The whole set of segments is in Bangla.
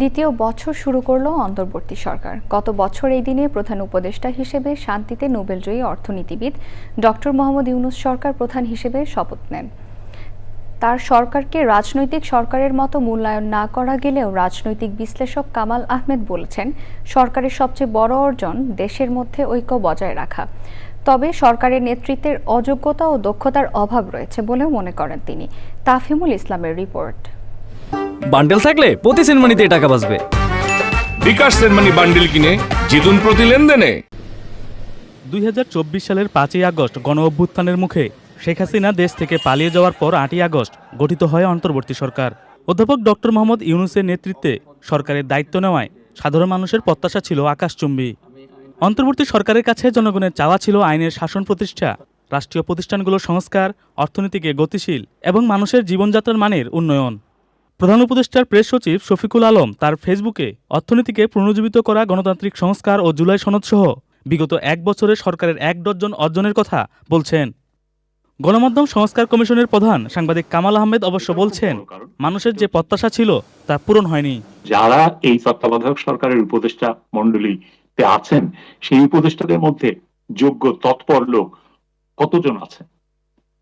দ্বিতীয় বছর শুরু করল অন্তর্বর্তী সরকার। গত বছর এই দিনে প্রধান উপদেষ্টা হিসেবে শান্তিতে নোবেলজয়ী অর্থনীতিবিদ ডক্টর মোহাম্মদ ইউনুস সরকার প্রধান হিসেবে শপথ নেন। তার সরকারকে রাজনৈতিক সরকারের মতো মূল্যায়ন না করা গেলেও রাজনৈতিক বিশ্লেষক কামাল আহমেদ বলেছেন, সরকারের সবচেয়ে বড় অর্জন দেশের মধ্যে ঐক্য বজায় রাখা। তবে সরকারের নেতৃত্বের অযোগ্যতা ও দক্ষতার অভাব রয়েছে বলেও মনে করেন তিনি। তাফিমুল ইসলামের রিপোর্ট। বান্ডেল থাকলে প্রতি সেনমানিতে টাকা বাঁচবে। বিকাশ সেনমানি বান্ডিল কিনে জিতুন প্রতি লেনদেনে। দুই হাজার চব্বিশ সালের পাঁচই আগস্ট গণ অভ্যুত্থানের মুখে শেখ হাসিনা দেশ থেকে পালিয়ে যাওয়ার পর আটই আগস্ট গঠিত হয় অন্তর্বর্তী সরকার। অধ্যাপক ডক্টর মোহাম্মদ ইউনুসের নেতৃত্বে সরকারের দায়িত্ব নেওয়ায় সাধারণ মানুষের প্রত্যাশা ছিল আকাশচুম্বী। অন্তর্বর্তী সরকারের কাছে জনগণের চাওয়া ছিল আইনের শাসন প্রতিষ্ঠা রাষ্ট্রীয় প্রতিষ্ঠানগুলোর সংস্কার অর্থনীতিকে গতিশীল এবং মানুষের জীবনযাত্রার মানের উন্নয়ন। প্রধান উপদেষ্টার প্রেস সচিব শফিকুল আলম তার ফেসবুকে অর্থনীতিকে পুনরুজ্জীবিত করা গণতান্ত্রিক সংস্কার ও জুলাই সনদ সহ বিগত এক বছরে সরকারের এক ডজন অর্জনের কথা বলছেন। গণমাধ্যম সংস্কার কমিশনের প্রধান সাংবাদিক কামাল আহমেদ অবশ্য বলছেন মানুষের যে প্রত্যাশা ছিল তা পূরণ হয়নি। যারা এই তত্ত্বাবধায়ক সরকারের উপদেষ্টা মন্ডলীতে আছেন সেই উপদেষ্টাদের মধ্যে যোগ্য তৎপর লোক কতজন আছে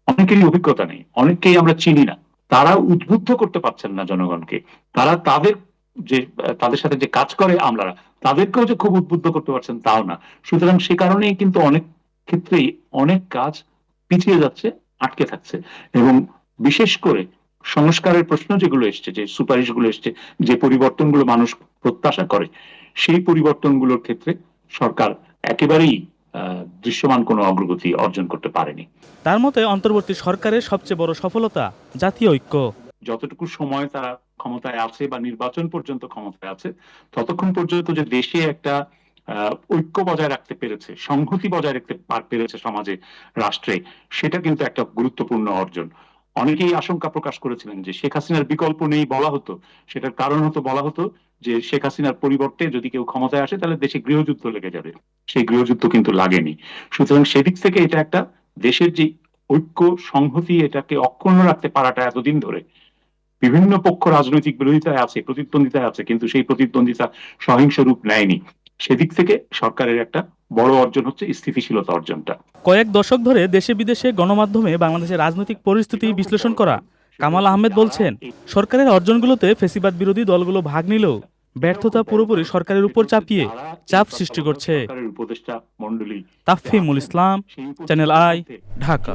অনেকেরই অভিজ্ঞতা নেই অনেককেই আমরা চিনি না। তারা উদ্বুদ্ধ করতে পারছেন না জনগণকে। তারা তাদের যে, তাদের সাথে যে কাজ করে আমলারা, তাদেরকেও যে খুব উদ্বুদ্ধ করতে পারছেন তাও না। সুতরাং সে কারণেই কিন্তু অনেক ক্ষেত্রেই অনেক কাজ পিছিয়ে যাচ্ছে, আটকে থাকছে। এবং বিশেষ করে সংস্কারের প্রশ্ন যেগুলো এসছে, যে সুপারিশগুলো এসছে, যে পরিবর্তনগুলো মানুষ প্রত্যাশা করে, সেই পরিবর্তনগুলোর ক্ষেত্রে সরকার একেবারেই দৃশ্যমান কোনো অগ্রগতি অর্জন করতে পারেনি। তার মতে অন্তর্বর্তী সরকারের সবচেয়ে বড় সফলতা জাতীয় ঐক্য। যতটুকু সময় তারা ক্ষমতায় আছে বা নির্বাচন পর্যন্ত ক্ষমতায় আছে ততক্ষণ পর্যন্ত যে দেশে একটা আহ, ঐক্য বজায় রাখতে পেরেছে সংহতি বজায় রাখতে পার- পেরেছে সমাজে রাষ্ট্রে সেটা কিন্তু একটা গুরুত্বপূর্ণ অর্জন। অনেকেই আশঙ্কা প্রকাশ করেছিলেন যে শেখ হাসিনার বিকল্প নেই বলা হতো সেটার কারণ হতো বলা হতো যে শেখ হাসিনার পরিবর্তে যদি কেউ ক্ষমতায় আসে, তাহলে দেশে গৃহযুদ্ধ লেগে যাবে। সেই গৃহযুদ্ধ কিন্তু লাগেনি। সুতরাং সেদিক থেকে এটা একটা দেশের যে ঐক্য সংহতি, এটাকে অক্ষুণ্ণ রাখতে পারাটা এতদিন ধরে বিভিন্ন পক্ষ রাজনৈতিক বিরোধিতায় আছে, প্রতিদ্বন্দ্বিতায় আছে, কিন্তু সেই প্রতিদ্বন্দ্বিতা সহিংস রূপ নেয়নি। সেদিক থেকে সরকারের একটা বড় অর্জন হচ্ছে স্থিতিশীলতা অর্জনটা। কয়েক দশক ধরে দেশে বিদেশে গণমাধ্যমে বাংলাদেশের রাজনৈতিক পরিস্থিতি বিশ্লেষণ করা কামাল আহমেদ বলছেন, সরকারের অর্জনগুলোতে ফেসিবাদ বিরোধী দলগুলো ভাগ নিলেও ব্যর্থতা পুরোপুরি সরকারের উপর চাপিয়ে চাপ সৃষ্টি করছে। Tafimul Islam channel I Dhaka.